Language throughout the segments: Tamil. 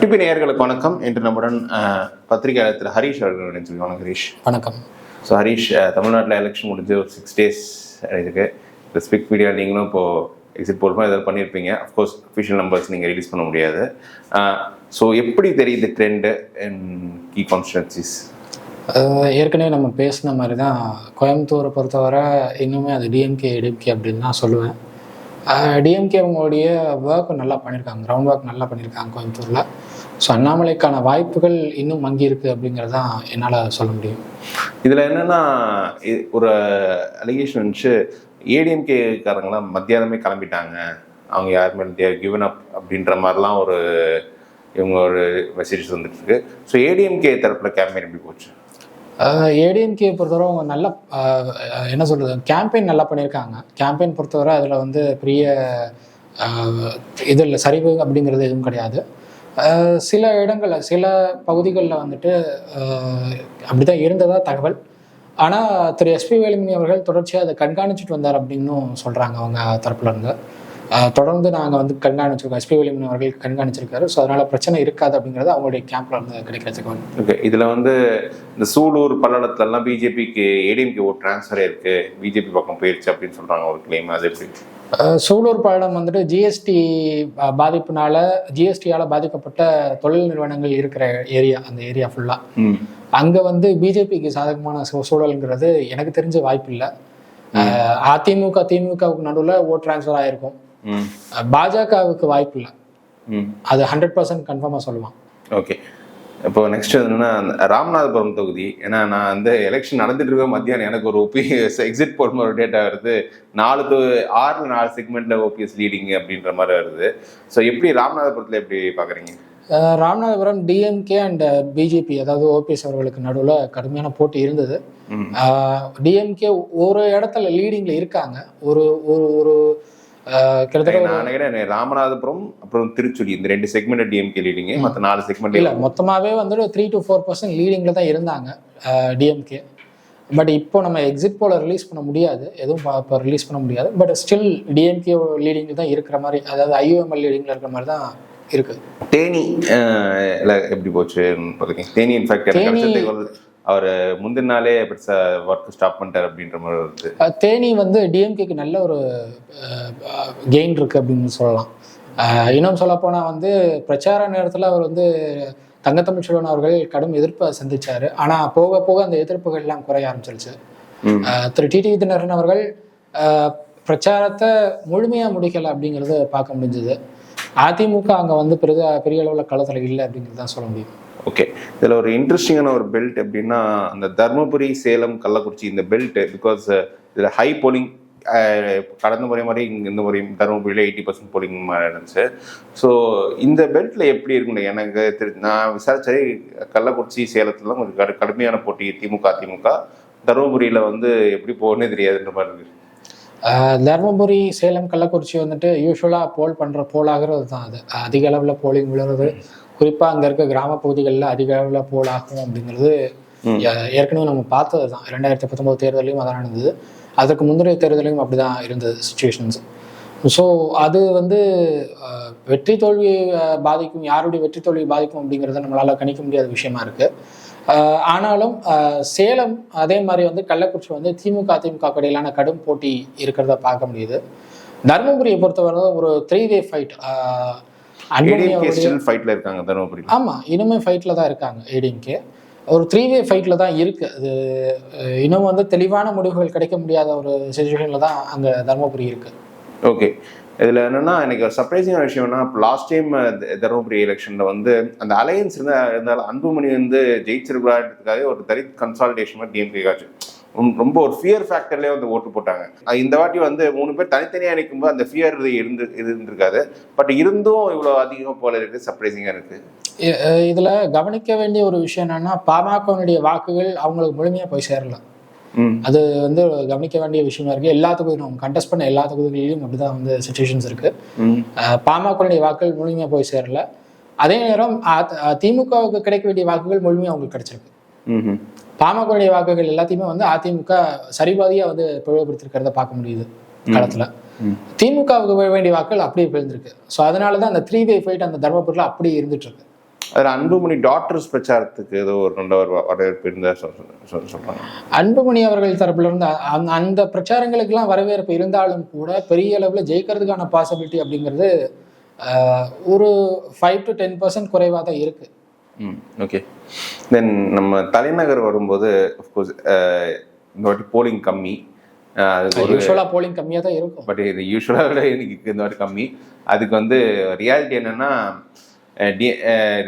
டிபி நேயர்களுக்கு வணக்கம். இன்று நம்முடன் பத்திரிகையாளர் திரு ஹரீஷ் அவர்கள் நினைச்சிருக்கோம் வணக்கம் ஹரீஷ். வணக்கம். ஸோ ஹரீஷ் தமிழ்நாட்டில் எலெக்ஷன் முடிஞ்சு ஒரு சிக்ஸ் டேஸ் இருக்கு. இந்த ஸ்பிக் மீடியா நீங்களும் இப்போது எக்ஸிட் போல் ஏதாவது பண்ணியிருப்பீங்க அஃப்கோர்ஸ் அஃபிஷியல் நம்பர்ஸ் நீங்கள் ரிலீஸ் பண்ண முடியாது. ஸோ எப்படி தெரியுது ட்ரெண்டு இன் கீ கான்ஸ்டிடன்சிஸ் அஹ் ஏற்கனவே நம்ம பேசின மாதிரி தான் கோயம்புத்தூரை பொறுத்தவரை இன்னுமே அது டிஎம்கே டிஎம்கே அப்படின்னு தான் சொல்லுவேன். டிஎம்கே அவங்களுடைய ஒர்க் நல்லா பண்ணியிருக்காங்க கிரவுண்ட் ஒர்க் நல்லா பண்ணியிருக்காங்க கோயம்புத்தூரில். ஸோ அண்ணாமலைக்கான வாய்ப்புகள் இன்னும் மங்கி இருக்கு அப்படிங்கிறது தான் என்னால் சொல்ல முடியும். இதில் என்னன்னா ஒரு அலிகேஷன் வந்துச்சு. ஏடிஎம்கே காரங்களாம் மத்தியானமே கிளம்பிட்டாங்க. அவங்க யாருமே தேர் கிவன் அப் அப்படின்ற மாதிரிலாம் ஒரு இவங்க ஒரு மெசேஜ் வந்துட்டு இருக்கு ஸோ ஏடிஎம்கே தரப்புல கேம்பெயின் எப்படி போச்சு? ஏடிஎம்கே பொறுத்தவரை அவங்க நல்ல என்ன சொல்கிறது கேம்பெயின் நல்லா பண்ணியிருக்காங்க. கேம்பெயின் பொறுத்தவரை அதில் வந்து பெரிய இதில் சரிவு அப்படிங்கிறது எதுவும் கிடையாது. சில இடங்களில் சில பகுதிகளில் வந்துட்டு அப்படிதான் இருந்ததா தகவல். ஆனால் திரு எஸ்பி வேலுமணி அவர்கள் தொடர்ச்சியாக அதை கண்காணிச்சிட்டு வந்தார் அப்படின்னும் சொல்கிறாங்க அவங்க தரப்புல இருந்து. தொடர்ந்து நாங்கள் வந்து கண்காணிச்சிருக்கோம். எஸ்பி வேலுமணி அவர்கள் கண்காணிச்சிருக்காரு. ஸோ அதனால் பிரச்சனை இருக்காது அப்படிங்கிறது அவங்களுடைய கேம்ப்ல இருந்து கிடைக்கிறதுக்கு தகவல் ஓகே இதில் வந்து இந்த சூலூர் பல்லடத்துலலாம் பிஜேபிக்கு ஏடிஎம்கே ஓட் டிரான்ஸ்ஃபர் இருக்குது பிஜேபி பக்கம் போயிருச்சு அப்படின்னு சொல்கிறாங்க ஒரு கிளைம் அது எப்படி? சூலூர் பாலம் வந்துட்டு ஜிஎஸ்டி பாதிப்புனால ஜிஎஸ்டியால் பாதிக்கப்பட்ட தொழில் நிறுவனங்கள் இருக்கிற ஏரியா அந்த ஏரியா ஃபுல்லாக அங்கே வந்து பிஜேபிக்கு சாதகமான சூழலுங்கிறது எனக்கு தெரிஞ்ச வாய்ப்பு இல்லை அதிமுக திமுகவுக்கு நடுவில் ஓட் ட்ரான்ஸ்ஃபர் ஆயிருக்கும். ம். அஹ் பாஜகவுக்கு வாய்ப்பு இல்லை அது ஹண்ட்ரட் பர்சன்ட் கன்ஃபார்மாக சொல்லுவான். ஓகே. இப்போ நெக்ஸ்ட் என்னன்னா ராமநாதபுரம் தொகுதி. ஏன்னா நான் வந்து எலெக்ஷன் நடந்துட்டு இருக்க மத்தியானம் எனக்கு ஒரு ஓபிஎஸ் எக்ஸிட் போல் ஒரு டேட்டா வருது. நாலு தொ ஆறுல நாலு செக்மெண்ட்ல ஓபிஎஸ் லீடிங் அப்படின்ற மாதிரி வருது. ஸோ எப்படி ராமநாதபுரத்தில் எப்படி பார்க்குறீங்க ராமநாதபுரம் டிஎம்கே அண்ட் பிஜேபி அதாவது ஓபிஎஸ் அவர்களுக்கு நடுவில் கடுமையான போட்டி இருந்தது. டிஎம்கே ஒரு இடத்துல லீடிங்ல இருக்காங்க. ஒரு ஒரு ஒரு கிட்டத்தட்ட ராமநாதபுரம் அப்புறம் திருச்சுழி இந்த ரெண்டு செக்மெண்ட் டிஎம்கே லீடிங் மற்ற நாலு செக்மெண்ட் இல்ல மொத்தமாவே வந்து த்ரீ டு ஃபோர் பர்சன்ட் லீடிங்ல தான் இருந்தாங்க டிஎம்கே பட் இப்போ நம்ம எக்ஸிட் போல ரிலீஸ் பண்ண முடியாது எதுவும் இப்போ ரிலீஸ் பண்ண முடியாது பட் ஸ்டில் டிஎம்கே லீடிங்ல தான் இருக்கிற மாதிரி அதாவது ஐயூஎம்எல் லீடிங்ல இருக்கிற மாதிரி தான் இருக்கு. தேனி எப்படி போச்சு தேனி இன்ஃபேக்ட் தேனி- அவர் முந்தின நாளே பெருசா ஒர்க் ஸ்டாப் பண்ணிட்டார் அப்படின்ற மாதிரி வருது. தேனி வந்து டிஎம்கேக்கு நல்ல ஒரு கெயின் இருக்கு அப்படின்னு சொல்லலாம். இன்னும் சொல்ல போனா வந்து பிரச்சார நேரத்துல அவர் வந்து தங்கத்தமிழ் செல்வன் அவர்கள் கடும் எதிர்ப்பை சந்திச்சாரு. ஆனா போக போக அந்த எதிர்ப்புகள் எல்லாம் குறைய ஆரம்பிச்சிருச்சு. திரு டிடி விதினரன் அவர்கள் பிரச்சாரத்தை முழுமையாக முடிக்கலை அப்படிங்கிறத பார்க்க முடிஞ்சது. அதிமுக அங்கே வந்து பெரிய பெரிய அளவில் களத்தில் இல்லை அப்படிங்கிறது தான் சொல்ல முடியும். ஓகே இதில் ஒரு இன்ட்ரெஸ்டிங்கான ஒரு பெல்ட் எப்படின்னா அந்த தர்மபுரி சேலம் கள்ளக்குறிச்சி இந்த பெல்ட் பிகாஸ் இதில் ஹை போலிங் கடந்த முறை மாதிரி இங்கே இந்த முறையும் தருமபுரியில் எயிட்டி பர்சன்ட் போலிங் இருந்துச்சு. ஸோ இந்த பெல்ட்ல எப்படி இருக்குங்க எனக்கு தெரிஞ்சு நான் விசாரிச்சதே கள்ளக்குறிச்சி சேலத்துலாம் கொஞ்சம் கடு கடுமையான போட்டி திமுக அதிமுக. தருமபுரியில் வந்து எப்படி போகணும்னு தெரியாதுன்ற மாதிரி இருக்கு. தர்மபுரி சேலம் கள்ளக்குறிச்சி வந்துட்டு யூஸ்வலாக போல் பண்ணுற போலாகிறது தான் அது. அதிக அளவில் போலிங் விழுறது குறிப்பாக அங்கே இருக்க கிராம பகுதிகளில் அதிக அளவில் போல் ஆகும் அப்படிங்கிறது ஏற்கனவே நம்ம பார்த்தது தான். ரெண்டாயிரத்தி பத்தொம்போது தேர்தலையும் அதான் நடந்தது. அதுக்கு முந்தைய தேர்தலையும் அப்படி தான் இருந்தது சுச்சுவேஷன்ஸ் ஸோ அது வந்து வெற்றி தோல்வியை பாதிக்கும் யாருடைய வெற்றி தோல்வியை பாதிக்கும் அப்படிங்கிறத நம்மளால் கணிக்க முடியாத விஷயமா இருக்குது ஆனாலும் சேலம் அதே மாதிரி வந்து கள்ளக்குறிச்சி வந்து திமுக அதிமுக இடையிலான கடும் போட்டி இருக்கிறத பார்க்க முடியுது. தருமபுரியை பொறுத்தவரை ஒரு த்ரீ வே ஃபைட் ஃபைட்ல இருக்காங்க தருமபுரியில் ஆமா இனிமே ஃபைட்ல தான் இருக்காங்க ஏடிஎம்கே ஒரு த்ரீ வே ஃபைட்ல தான் இருக்கு. அது இன்னும் வந்து தெளிவான முடிவுகள் கிடைக்க முடியாத ஒரு சுச்சுவேஷன்ல தான் அங்க தருமபுரி இருக்கு. ஓகே இதில் என்னென்னா எனக்கு ஒரு சர்ப்ரைசிங்கான விஷயம்னா லாஸ்ட் டைம் தருமபுரி எலெக்ஷனில் வந்து அந்த அலையன்ஸ் இருந்தால் இருந்தாலும் அன்புமணி வந்து ஜெயிச்சிருக்கான்றதுக்காக ஒரு தலித் கன்சால்டேஷன் டிஎம்கே காச்சு. ரொம்ப ஒரு ஃபியர் ஃபேக்டர்லேயே வந்து ஓட்டு போட்டாங்க. இந்த வாட்டி வந்து மூணு பேர் தனித்தனியாக நிற்கும்போது அந்த ஃபியர் இருந்து இருந்திருக்காது. பட் இருந்தும் இவ்வளோ அதிகம் போல இருக்குது சர்ப்ரைசிங்காக இருக்குது இதில் கவனிக்க வேண்டிய ஒரு விஷயம் என்னென்னா பாமகனுடைய வாக்குகள் அவங்களுக்கு முழுமையாக போய் சேரலாம் அது வந்து கவனிக்க வேண்டிய விஷயமா இருக்கு. எல்லா தொகுதியும் கண்டெஸ்ட் பண்ண எல்லா தொகுதிகளிலும் அப்படிதான் வந்து சுச்சுவேஷன்ஸ் இருக்கு. பாமகனுடைய வாக்குகள் முழுமையா போய் சேரல. அதே நேரம் திமுகவுக்கு கிடைக்க வேண்டிய வாக்குகள் முழுமையா அவங்களுக்கு கிடைச்சிருக்கு. ம் பாமகனுடைய வாக்குகள் எல்லாத்தையுமே வந்து அதிமுக சரிபாதியா வந்து பிளவுபடுத்திருக்கிறத பார்க்க முடியுது களத்துல. ம். திமுகவுக்கு வேண்டிய வாக்குகள் அப்படியே விழுந்திருக்கு. ஸோ அதனால தான் அந்த த்ரீ வே ஃபைட் அந்த தர்மபுரியில் அப்படியே இருந்துட்டு இருக்கு. அதில் அன்புமணி டாக்டர்ஸ் பிரச்சாரத்துக்கு ஏதோ ஒரு நல்ல ஒரு வரவேற்பு இருந்தா சொல் சொல் சொல்றாங்க. அன்புமணி அவர்கள் தரப்புல இருந்து அந்த- அந்த பிரச்சாரங்களுக்கெல்லாம் வரவேற்பு இருந்தாலும் கூட பெரிய அளவுல ஜெயிக்கிறதுக்கான பாசிபிலிட்டி அப்படிங்கிறது ஒரு ஃபைவ் டு டென் பர்சன்ட் குறைவாக தான் இருக்கு. ம் ஓகே தென் நம்ம தலைநகர் வரும்போது அஃப்கோர்ஸ் இந்த வாட்டி போலிங் கம்மி. அஹ் அதுக்கு ஒரு யூஸ்வலா போலிங் கம்மியாக தான் இருக்கும். பட் இது யூஸ்வலாக விட எனக்கு இந்த வாட்டி கம்மி. அதுக்கு வந்து ரியாலிட்டி என்னன்னா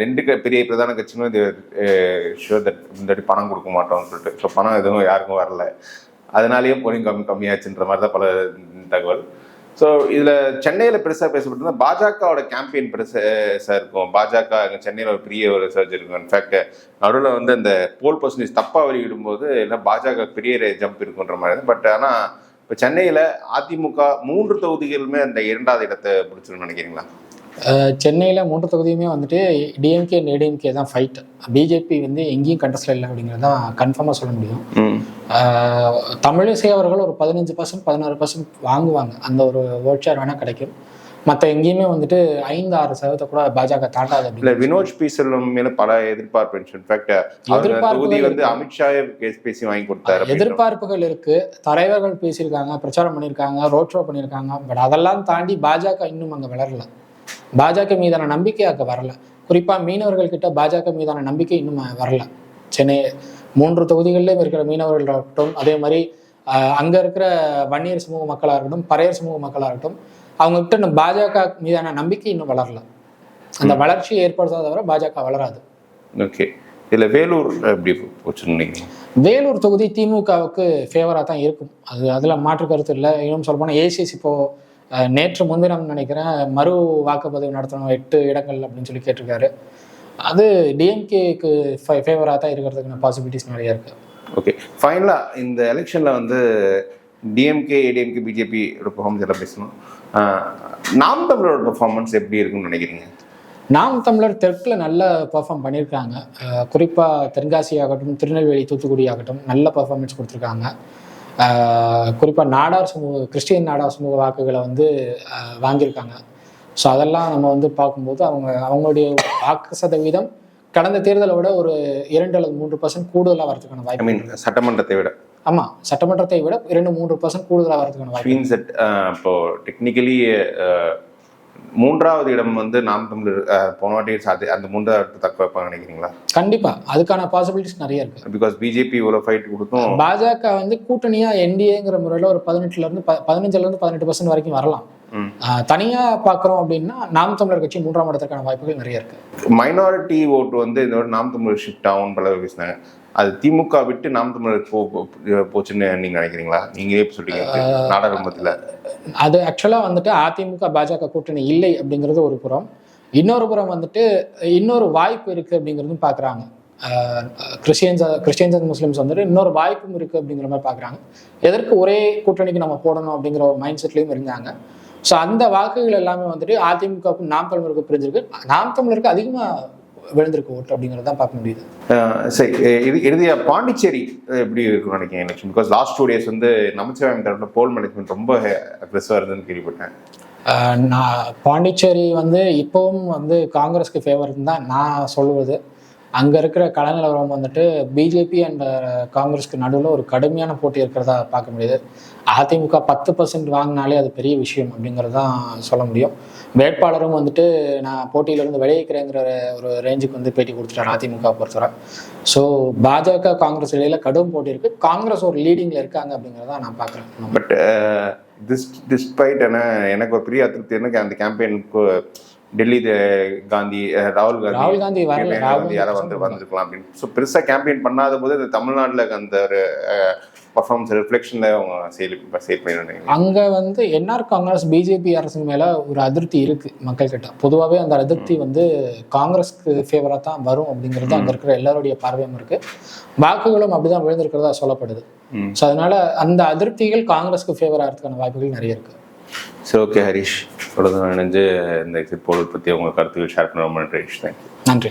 ரெண்டு க- பெரிய பிரதான கட்சிகளும் இது ஷுவர் தட் இந்த பணம் கொடுக்க மாட்டோம்னு சொல்லிட்டு. ஸோ பணம் எதுவும் யாருக்கும் வரல. அதனாலேயே போலிங் கம்மி கம்மியாச்சுன்ற மாதிரி தான் பல தகவல். ஸோ இதில் சென்னையில் பெருசாக பேசப்பட்டிருந்தா பாஜகவோட கேம்பெயின் பெருசாக இருக்கும். பாஜக அங்கே சென்னையில் ஒரு பெரிய ஒரு சர்ஜ் இருக்கும் இன்ஃபேக்ட் நடுவில் வந்து அந்த போல் பர்சன்டேஜ் தப்பாக வெளியிடும்போது எல்லாம் பாஜக பெரிய ஜம்ப் இருக்குன்ற மாதிரி பட் ஆனால் இப்போ சென்னையில் அதிமுக மூன்று தொகுதிகளுமே அந்த இரண்டாவது இடத்தை பிடிச்சிருன்னு நினைக்கிறீங்களா? சென்னையில மூன்று தொகுதியுமே வந்துட்டு டிஎம்கே ஏடிஎம்கே தான் ஃபைட் பிஜேபி வந்து எங்கேயும் கண்டஸ்ட்ல இல்லை அப்படிங்கிறது தான் கன்ஃபார்மாக சொல்ல முடியும். தமிழிசை அவர்கள் ஒரு பதினஞ்சு பர்சன்ட் பதினாறு பர்சன்ட் வாங்குவாங்க. அந்த ஒரு ஓட் ஷேர் வேணால் கிடைக்கும். மற்ற எங்கேயுமே வந்துட்டு ஐந்து ஆறு சதவீதத்தை கூட பாஜக தாண்டாது இல்ல அப்படின்னு வினோத் பீசலும் மேல பல எதிர்பார்ப்பு இருந்துச்சு இன்ஃபேக்ட் தொகுதி வந்து கேஸ் பேசி வாங்கி கொடுத்தாரு எதிர்பார்ப்புகள் இருக்கு. தலைவர்கள் பேசியிருக்காங்க பிரச்சாரம் பண்ணியிருக்காங்க ரோட் ஷோ பண்ணியிருக்காங்க. பட் அதெல்லாம் தாண்டி பாஜக இன்னும் அங்கே வளரல. பாஜக மீதான நம்பிக்கை அங்கே வரல. குறிப்பா மீனவர்கள் கிட்ட பாஜக மீதான நம்பிக்கை இன்னும் வரல. சென்னை மூன்று தொகுதிகளிலும் இருக்கிற மீனவர்கள் இருக்கட்டும் அதே மாதிரி அங்க இருக்கிற வன்னியர் சமூக மக்களா இருக்கட்டும் பறையர் சமூக மக்களா இருக்கட்டும் அவங்க கிட்ட இன்னும் பாஜக மீதான நம்பிக்கை இன்னும் வளரல. அந்த வளர்ச்சியை ஏற்படுத்தாதவரை பாஜக வளராது. ஓகே. இதுல வேலூர் எப்படி போச்சுன்னு வேலூர் தொகுதி திமுகவுக்கு ஃபேவராக தான் இருக்கும். அது அதில் மாற்று கருத்து இல்லை. இன்னும் சொல்லப்போனால் ஏசிஎஸ் இப்போ அஹ், நேற்று முன்தினம் நினைக்கிறேன் மறு வாக்குப்பதிவு நடத்தணும் எட்டு இடங்கள் அப்படின்னு சொல்லி கேட்டிருக்காரு. அது டிஎம்கேக்கு ஃபேவராக தான் இருக்கிறதுக்கான பாசிபிலிட்டிஸ் நிறைய இருக்கு. ஓகே ஃபைனலா இந்த எலெக்ஷன்ல வந்து டிஎம்கே ஏடிஎம்கே பிஜேபி பெர்ஃபார்மன்ஸ் எல்லாம் பேசணும். நாம் தமிழரோட பெர்ஃபார்மன்ஸ் எப்படி இருக்குன்னு நினைக்கிறீங்க? நாம் தமிழர் தெற்கில் நல்ல பெர்ஃபார்ம் பண்ணியிருக்காங்க. அஹ், குறிப்பா தென்காசி ஆகட்டும் திருநெல்வேலி தூத்துக்குடி ஆகட்டும் நல்ல பெர்ஃபார்மன்ஸ் கொடுத்துருக்காங்க. அஹ், குறிப்பா நாடார் சமூக கிறிஸ்டியன் நாடார் சமூக வாக்குகளை வந்து வாங்கியிருக்காங்க. ஸோ அதெல்லாம் நம்ம வந்து பார்க்கும்போது அவங்க அவங்களுடைய வாக்கு சதவீதம் கடந்த தேர்தலை விட ஒரு இரண்டு அல்லது மூன்று பர்சன்ட் கூடுதலாக வரதுக்கான வாய்ப்பு மீன் சட்டமன்றத்தை விட. ஆமா சட்டமன்றத்தை விட இரண்டு மூன்று பர்சன்ட் கூடுதலாக வரதுக்கான வாய்ப்பு இப்போ டெக்னிக்கலி மூன்றாவது இடம் வந்து நாம் தமிழர் போன வாட்டி அந்த மூன்றாவது தக்க வைப்பாங்க நினைக்கிறீங்களா? கண்டிப்பா. அதுக்கான பாசிபிலிட்டிஸ் நிறைய இருக்கு. பிகாஸ் பிஜேபி இவ்வளோ ஃபைட் கொடுத்தும் பாஜக வந்து கூட்டணியா என்டிஏங்கிற முறையில ஒரு பதினெட்டுல இருந்து பதினஞ்சுல இருந்து பதினெட்டு பர்சன்ட் வரைக்கும் வரலாம். தனியா பாக்குறோம் அப்படின்னா நாம் தமிழர் கட்சி மூன்றாம் இடத்திற்கான வாய்ப்புகள் நிறைய இருக்கு. மைனாரிட்டி ஓட்டு வந்து இந்த வாட்டி நாம் தமிழர் ஷிஃப்ட் ஆகும் பல பேசினாங்க. அது திமுக விட்டு நாம் தமிழர் போ போச்சுன்னு நீங்க நினைக்கிறீங்களா? நீங்களே சொல்றீங்க. நாடாளுமன்றத்துல அது ஆக்சுவலா வந்துட்டு அதிமுக பாஜக கூட்டணி இல்லை அப்படிங்கிறது ஒரு புறம். இன்னொரு புறம் வந்துட்டு இன்னொரு வாய்ப்பு இருக்கு அப்படிங்கிறதும் பாக்குறாங்க. கிறிஸ்டியன்ஸ் கிறிஸ்டியன்ஸ் அண்ட் முஸ்லிம்ஸ் வந்துட்டு இன்னொரு வாய்ப்பும் இருக்கு அப்படிங்கிற மாதிரி பாக்குறாங்க. எதற்கு ஒரே கூட்டணிக்கு நம்ம போடணும் அப்படிங்கிற ஒரு மைண்ட் செட்லயும் இருந்தாங்க. ஸோ அந்த வாக்குகள் எல்லாமே வந்துட்டு அதிமுகவுக்கும் நாம் தமிழருக்கும் பிரிஞ்சிருக்கு. நாம் தமிழருக்கு அதிகமா விழுந்திருக்கு ஓட்டு அப்படிங்கிறத தான் பார்க்க முடியுது. சரி. இது இறுதியா பாண்டிச்சேரி எப்படி இருக்கும்னு நினைக்கிறேன் election because last two days வந்து நமச்சிவாயம் தரப்புல போல் மேனேஜ்மெண்ட் ரொம்ப அக்ரெசிவா இருந்ததுன்னு கேள்விப்பட்டேன். நான் பாண்டிச்சேரி வந்து இப்போவும் வந்து காங்கிரஸ்க்கு ஃபேவர்னு தான் நான் சொல்லுவது அங்கே இருக்கிற கள நிலவரம் வந்துட்டு பிஜேபி அண்ட் காங்கிரஸ்க்கு நடுவில் ஒரு கடுமையான போட்டி இருக்கிறதா பார்க்க முடியுது. அதிமுக பத்து பர்சன்ட் வாங்கினாலே அது பெரிய விஷயம் அப்படிங்கிறது தான் சொல்ல முடியும். வேட்பாளரும் வந்துட்டு நான் போட்டியிலிருந்து விளைவிக்கிறேங்கிற ஒரு ரேஞ்சுக்கு வந்து பேட்டி கொடுத்துட்டார் அதிமுக பொறுத்தவரை. ஸோ பாஜக காங்கிரஸ் இடையில கடும் போட்டி இருக்கு. காங்கிரஸ் ஒரு லீடிங்ல இருக்காங்க அப்படிங்கிறத நான் பார்க்குறேன். பட் திஸ் uh, டிஸ்பைட் என எனக்கு ஒரு பெரிய அதிருப்தி எனக்கு அந்த கேம்பெயினுக்கு டெல்லி த- காந்தி ராகுல் காந்தி ராகுல் காந்தி வந்து யாரோ வந்து காந்தி வந்திருக்கலாம் அப்படின்னு. ஸோ பெருசா கேம்பெயின் பண்ணாத போது இந்த தமிழ்நாட்டுல அந்த ஒரு பர்ஃபார்மன்ஸ் ரிஃப்ளெக்ஷன்ல அவங்க செயல் செயல் பண்ணிருந்தாங்க அங்க வந்து என்ஆர் காங்கிரஸ் பிஜேபி அரசு மேல ஒரு அதிருப்தி இருக்கு மக்கள் கிட்ட பொதுவாகவே அந்த அதிருப்தி வந்து காங்கிரஸ்க்கு ஃபேவரா தான் வரும் அப்படிங்கிறது அங்க இருக்கிற எல்லாருடைய பார்வையும் இருக்கு. வாக்குகளும் அப்படிதான் விழுந்திருக்கிறதா சொல்லப்படுது. ஸோ அதனால அந்த அதிருப்திகள் காங்கிரஸ்க்கு ஃபேவர் ஆகிறதுக்கான வாய்ப்புகள் நிறைய இருக்கு. சரி ஓகே ஹரிஷ் தொடர்ந்து இணைஞ்சு இந்த எக்ஸிட் போல் பற்றி உங்கள் கருத்துக்கள் ஷேர் பண்ண ரொம்ப நன்றி ஹரிஷ் தேங்க்யூ நன்றி.